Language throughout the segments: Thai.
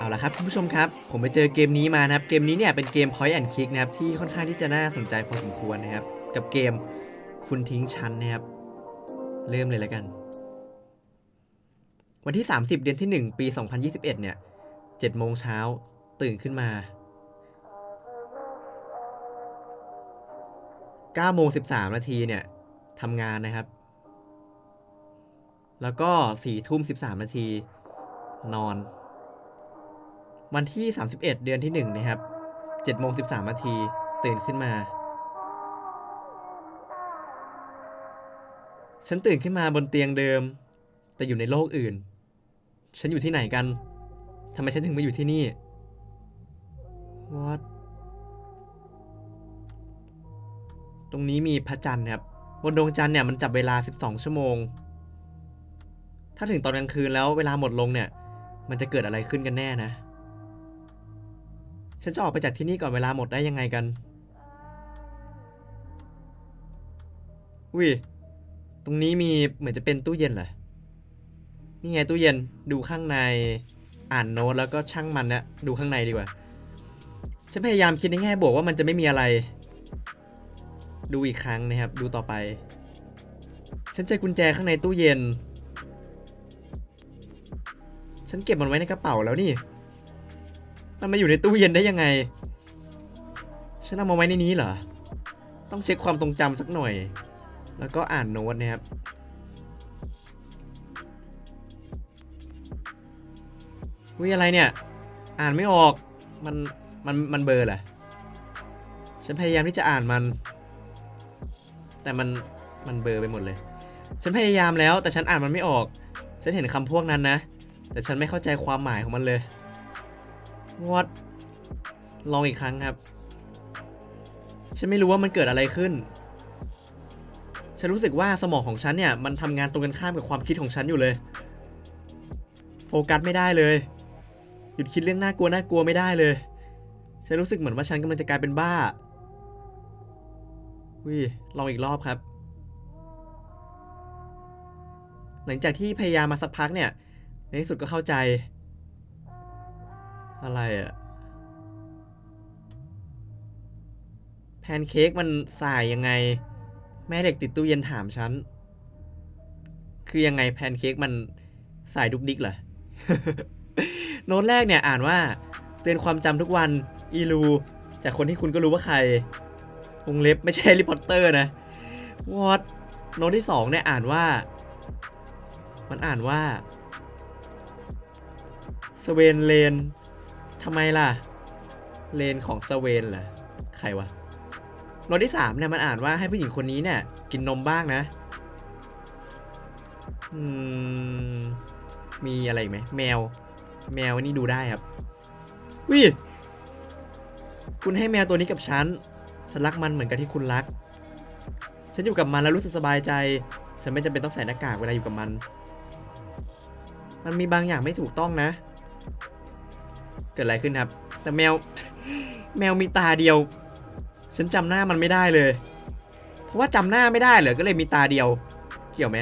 เอาละครับคุณผู้ชมครับ ผมไปเจอเกมนี้มานะครับ เกมนี้เนี่ยเป็นเกม point and click นะครับ ที่ค่อนข้างที่จะน่าสนใจพอสมควรนะครับ กับเกมคุณทิ้งชั้นนะครับ เริ่มเลยแล้วกัน วันที่ 30 เดือนที่ 1 ปี 2021 เนี่ย7โมงเช้าตื่นขึ้นมา9โมง13 นาทีเนี่ยทำงานนะครับ แล้วก็4ทุ่ม13 นาทีนอน วันที่ 31 เดือนที่1นะครับ7โมง13นาทีตื่นขึ้นมา ฉันตื่นขึ้นมาบนเตียงเดิม แต่อยู่ในโลกอื่น ฉันอยู่ที่ไหนกันทำไมฉันถึงมาอยู่ที่นี่ What ตรงนี้มีพระจันทร์ครับบนดวงจันทร์เนี่ยมันจับเวลา 12 ชั่วโมง ถ้าถึงตอนกลางคืนแล้วเวลาหมดลงเนี่ย มันจะเกิดอะไรขึ้นกันแน่นะ ฉันจะออกไปจากที่นี่ก่อนเวลาหมดได้ยังไงกันอุ้ยตรงนี้มีเหมือนจะเป็นตู้เย็นเหรอ นี่ไงตู้เย็น ดูข้างใน อ่านโน้ตแล้วก็ช่างมันนะ ดูข้างในดีกว่า ฉันพยายามคิดในแง่บวกว่ามันจะไม่มีอะไร ดูอีกครั้งนะครับ ดูต่อไป ฉันเจอกุญแจข้างในตู้เย็น ฉันเก็บมันไว้ในกระเป๋าแล้วนี่ มันมาอยู่ในตู้เย็นได้ยังไง ฉันเอามาไว้ในนี้เหรอ ต้องเช็คความทรงจำสักหน่อย แล้วก็อ่านโน้ตนะครับวิอะไรเนี่ย อ่านไม่ออก มัน มัน มันเบอร์แหละฉันพยายามที่จะอ่านมัน แต่มัน มันเบอร์ไปหมดเลย ฉันพยายามแล้ว แต่ฉันอ่านมันไม่ออก ฉันเห็นคำพวกนั้นนะ แต่ฉันไม่เข้าใจความหมายของมันเลย what ลองอีกครั้งครับ ฉันไม่รู้ว่ามันเกิดอะไรขึ้น ฉันรู้สึกว่าสมองของฉันเนี่ย มันทำงานตรงกันข้ามกับความคิดของฉันอยู่เลย โฟกัสไม่ได้เลย หยุดคิดเรื่องน่ากลัวน่ากลัวไม่ได้เลย ฉันรู้สึกเหมือนว่าฉันกำลังจะกลายเป็นบ้าวิลองอีกรอบครับ หลังจากที่พยายามมาสักพักเนี่ย ในที่สุดก็เข้าใจ อะไรอะแพนเค้กมันสายยังไง แม่เด็กติดตู้เย็นถามฉัน คือยังไงแพนเค้กมันสายดุกดิกเหรอ โน้ตแรกเนี่ยอ่านว่า เตือนความจำทุกวันอีลู จากคนที่คุณก็รู้ว่าใครวงเล็บไม่ใช่แฮร์รี่พอตเตอร์นะวอตโน้ตที่สองเนี่ยอ่านว่า มันอ่านว่าสเวนเลน ทำไมล่ะ เลนของสเวนเหรอ ใครวะโน้ตที่สามเนี่ยมันอ่านว่าให้ผู้หญิงคนนี้เนี่ย กินนมบ้างนะอืมมีอะไรไหมแมว แมวนี่ดูได้ครับวิคุณให้แมวตัวนี้กับฉันฉันรักมันเหมือนกับที่คุณรัก ฉันอยู่กับมันแล้วรู้สึกสบายใจ ฉันไม่จำเป็นต้องใส่หน้ากากเวลาอยู่กับมัน มันมีบางอย่างไม่ถูกต้องนะ กิดอะไรขึ้นครับ แต่แมวแมวมีตาเดียว ฉันจำหน้ามันไม่ได้เลย เพราะว่าจำหน้าไม่ได้เหรอก็เลยมีตาเดียว เกี่ยวไหม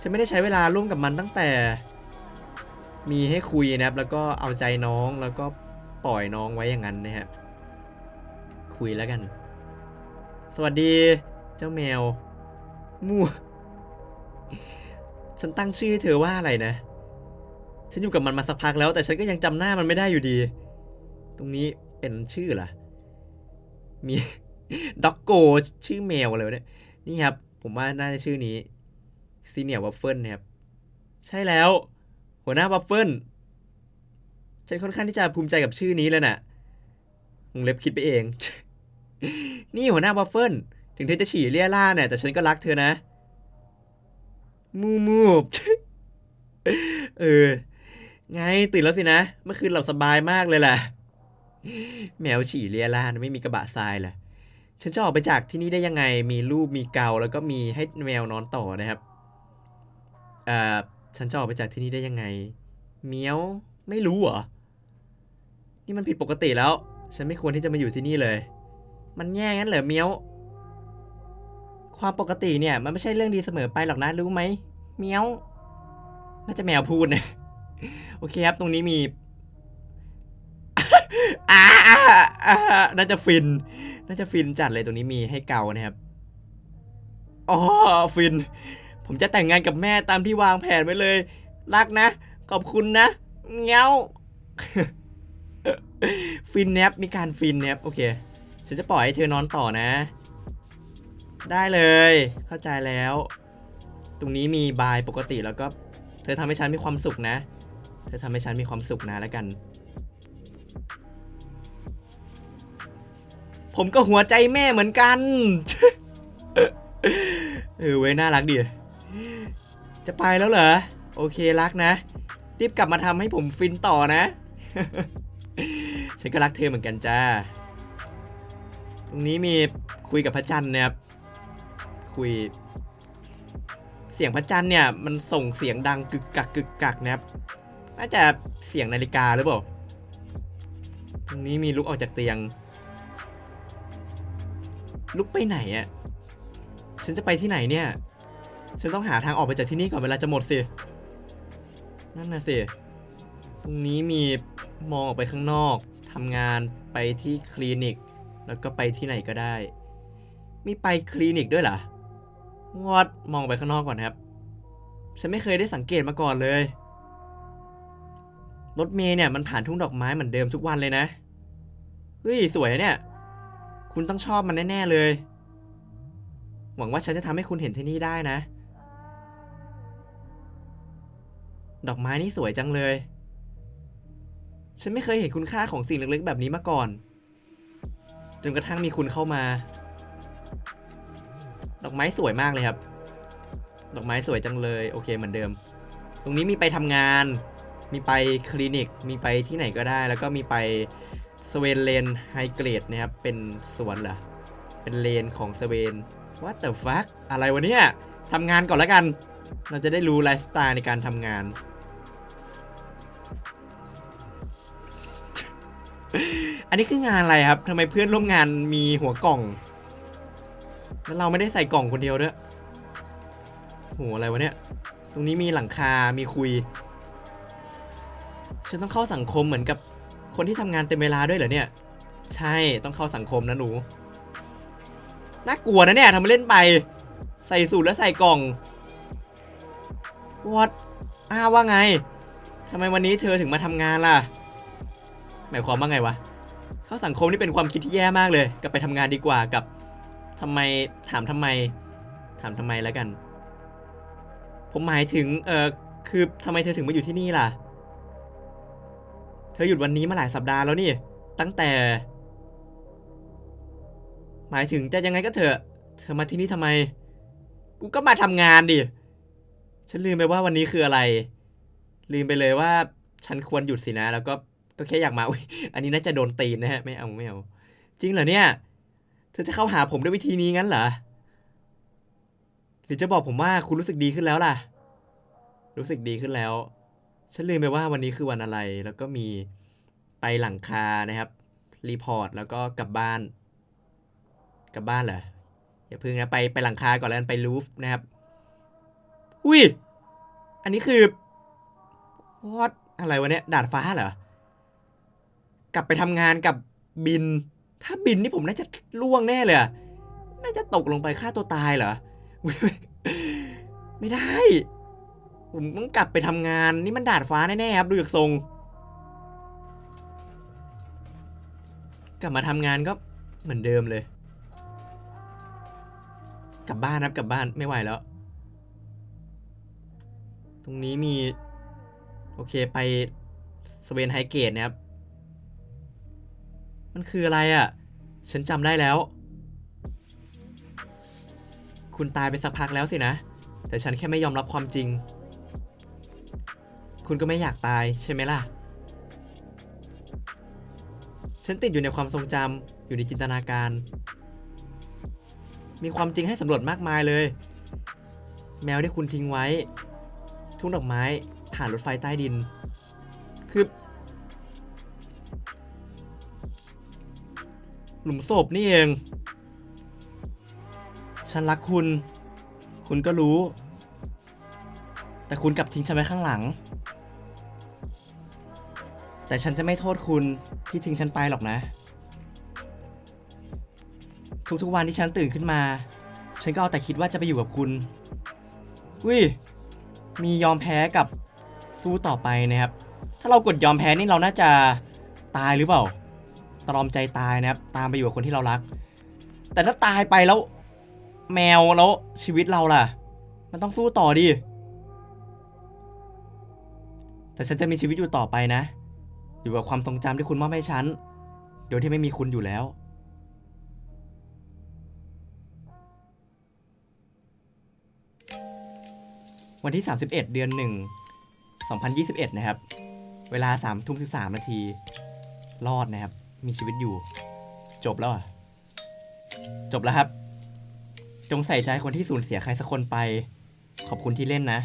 ฉันไม่ได้ใช้เวลาร่วมกับมันตั้งแต่ มีให้คุยนะครับ แล้วก็เอาใจน้องแล้วก็ปล่อยน้องไว้อย่างนั้นนะฮะคุยแล้วกัน สวัสดีเจ้าแมว มู่ฉันตั้งชื่อเธอว่าอะไรนะ ฉันอยู่กับมันมาสักพักแล้ว แต่ฉันก็ยังจำหน้ามันไม่ได้อยู่ดี ตรงนี้เป็นชื่อเหรอ มีด็อกโกชื่อแมวเลยวะเนี่ย นี่ครับ ผมว่าน่าจะชื่อนี้ซีเนียร์วัฟเฟิลนะครับ ใช่แล้ว หัวหน้าวัฟเฟิลฉันค่อนข้างที่จะภูมิใจกับชื่อนี้เลยน่ะวงเล็บคิดไปเอง นี่หัวหน้าวัฟเฟิล ถึงเธอจะฉี่เลี่ยล่าเนี่ยแต่ฉันก็รักเธอนะ มูมูเออ ไงตื่นแล้วสินะ เมื่อคืนหลับสบายมากเลยแหละแมวฉี่เลียลานไม่มีกระบะทรายเหรอฉันจะออกไปจากที่นี่ได้ยังไง มีรูปมีเกาแล้วก็มีให้แมวนอนต่อนะครับเอ่อฉันจะออกไปจากที่นี่ได้ยังไง เมียวไม่รู้เหรอ นี่มันผิดปกติแล้ว ฉันไม่ควรที่จะมาอยู่ที่นี่เลย มันแย่งั้นเหรอเมียว ความปกติเนี่ย มันไม่ใช่เรื่องดีเสมอไปหรอกนะรู้ไหม เมียว น่าจะแมวพูดนะ โอเคครับ ตรงนี้มีอ่าน่าจะฟิน น่าจะฟินจัดเลยตรงนี้มีให้เกานะครับ อ๋อ ฟิน ผมจะแต่งงานกับแม่ตามที่วางแผนไว้เลย รักนะ ขอบคุณนะ เงาฟินแนบมีการฟินแนบโอเค ฉันจะปล่อยให้เธอนอนต่อนะ ได้เลย เข้าใจแล้ว ตรงนี้มีบายปกติแล้วก็ เธอทำให้ฉันมีความสุขนะ เธอทำให้ฉันมีความสุขนะแล้วกัน ผมก็หัวใจแม่เหมือนกัน เออเว้ยน่ารักดี จะไปแล้วเหรอ โอเครักนะ รีบกลับมาทำให้ผมฟินต่อนะ ฉันก็รักเธอเหมือนกันจ้า ตรงนี้มีคุยกับพระจันทร์นะครับ คุยเสียงพระจันทร์เนี่ยมันส่งเสียงดังกึกกักกึกกักนะครับ น่าจะเสียงนาฬิกาหรือเปล่า ตรงนี้มีลุกออกจากเตียง ลุกไปไหนอะ่ะ ฉันจะไปที่ไหนเนี่ย ฉันต้องหาทางออกไปจากที่นี่ก่อนเวลาจะหมดสิ นั่นนะสิ ตรงนี้มีมองออกไปข้างนอกทำงานไปที่คลินิก แล้วก็ไปที่ไหนก็ได้ มีไปคลินิกด้วยเหรอวอดมองไปข้างนอกก่อนครับ ฉันไม่เคยได้สังเกตมาก่อนเลย รถเมย์เนี่ยมันผ่านทุ่งดอกไม้เหมือนเดิมทุกวันเลยนะ เฮ้ย สวยเนี่ย คุณต้องชอบมันแน่ ๆ เลย หวังว่าฉันจะทำให้คุณเห็นที่นี่ได้นะ ดอกไม้นี่สวยจังเลย ฉันไม่เคยเห็นคุณค่าของสิ่งเล็กๆ แบบนี้มาก่อน จนกระทั่งมีคุณเข้ามา ดอกไม้สวยมากเลยครับ ดอกไม้สวยจังเลย โอเคเหมือนเดิม ตรงนี้มีไปทำงาน มีไปคลินิก มีไปที่ไหนก็ได้ แล้วก็มีไปสเวนเลนไฮเกรดนะครับ เป็นสวนเหรอ เป็นเลนของสเวน What the fuck อะไรวะเนี่ยทำงานก่อนแล้วกัน เราจะได้รู้ไลฟ์สไตล์ในการทำงาน อันนี้คืองานอะไรครับทำไมเพื่อนร่วมงานมีหัวกล่อง แล้วเราไม่ได้ใส่กล่องคนเดียวด้วยโหอะไรวะเนี่ย ตรงนี้มีหลังคา มีคุย ฉันต้องเข้าสังคมเหมือนกับคนที่ทำงานเต็มเวลาด้วยเหรอเนี่ย ใช่ต้องเข้าสังคมนะหนูน่ากลัวนะเนี่ยทำมาเล่นไป ใส่สูทแล้วใส่กล่อง what อ้าวว่าไงทำไมวันนี้เธอถึงมาทำงานล่ะ หมายความว่าไงวะ เข้าสังคมนี่เป็นความคิดที่แย่มากเลย กลับไปทำงานดีกว่ากับทำไมถามทำไม ถามทำไมแล้วกัน ผมหมายถึงเออคือทำไมเธอถึงมาอยู่ที่นี่ล่ะ เธอหยุดวันนี้มาหลายสัปดาห์แล้วนี่ ตั้งแต่ หมายถึงจะยังไงก็เถอะ เธอมาที่นี่ทำไม กูก็มาทำงานดิ ฉันลืมไปว่าวันนี้คืออะไร ลืมไปเลยว่า ฉันควรหยุดสินะ แล้วก็ก็แค่อยากมาอุ้ยอันนี้น่าจะโดนตีนนะฮะ ไม่เอาไม่เอา จริงเหรอเนี่ย เธอจะเข้าหาผมด้วยวิธีนี้งั้นเหรอ หรือจะบอกผมว่าคุณรู้สึกดีขึ้นแล้วล่ะ รู้สึกดีขึ้นแล้ว ฉันลืมไปว่าวันนี้คือวันอะไร แล้วก็มีไปหลังคานะครับ รีพอร์ต แล้วก็กลับบ้าน กลับบ้านเหรอ อย่าพิ่งนะ ไปไปหลังคาก่อนแล้วกันไปรูฟนะครับ อุ้ย อันนี้คือวอดอะไรวะเนี่ย ดาดฟ้าเหรอ กลับไปทำงานกับบิน ถ้าบินนี่ผมน่าจะล่วงแน่เลยน่าจะตกลงไปฆ่าตัวตายเหรอ ไม่ได้ ผมต้องกลับไปทำงานนี่มันดาดฟ้าแน่ๆครับ ดูจากทรง กลับมาทำงานก็เหมือนเดิมเลย กลับบ้านครับกลับบ้านไม่ไหวแล้ว ตรงนี้มี โอเคไปสเวนไฮเกตนะครับ มันคืออะไรอะ่ะ ฉันจำได้แล้ว คุณตายไปสักพักแล้วสินะ แต่ฉันแค่ไม่ยอมรับความจริง คุณก็ไม่อยากตายใช่ไหมล่ะ ฉันติดอยู่ในความทรงจำอยู่ในจินตนาการ มีความจริงให้สำรวจมากมายเลย แมวที่คุณทิ้งไว้ ทุ่งดอกไม้ผ่านรถไฟใต้ดิน คือ หลุมศพนี่เอง ฉันรักคุณ คุณก็รู้แต่คุณกลับทิ้งฉันไว้ข้างหลัง แต่ฉันจะไม่โทษคุณที่ทิ้งฉันไปหรอกนะ ทุกๆวันที่ฉันตื่นขึ้นมา ฉันก็เอาแต่คิดว่าจะไปอยู่กับคุณวิมียอมแพ้กับสู้ต่อไปนะครับ ถ้าเรากดยอมแพ้นี่เราน่าจะตายหรือเปล่า ตรอมใจตายนะครับ ตามไปอยู่กับคนที่เรารัก แต่ถ้าตายไปแล้ว แมวแล้วชีวิตเราล่ะ มันต้องสู้ต่อดิ แต่ฉันจะมีชีวิตอยู่ต่อไปนะ อยู่กับความทรงจำที่คุณมอบให้ฉัน โดยที่ไม่มีคุณอยู่แล้ว วันที่ 31 เดือน 1 2021 นะครับ เวลา3ทุ่ม13 นาที รอดนะครับ มีชีวิตอยู่ จบแล้วอะจบแล้วครับ จงใส่ใจคนที่สูญเสียใครสักคนไป ขอบคุณที่เล่นนะ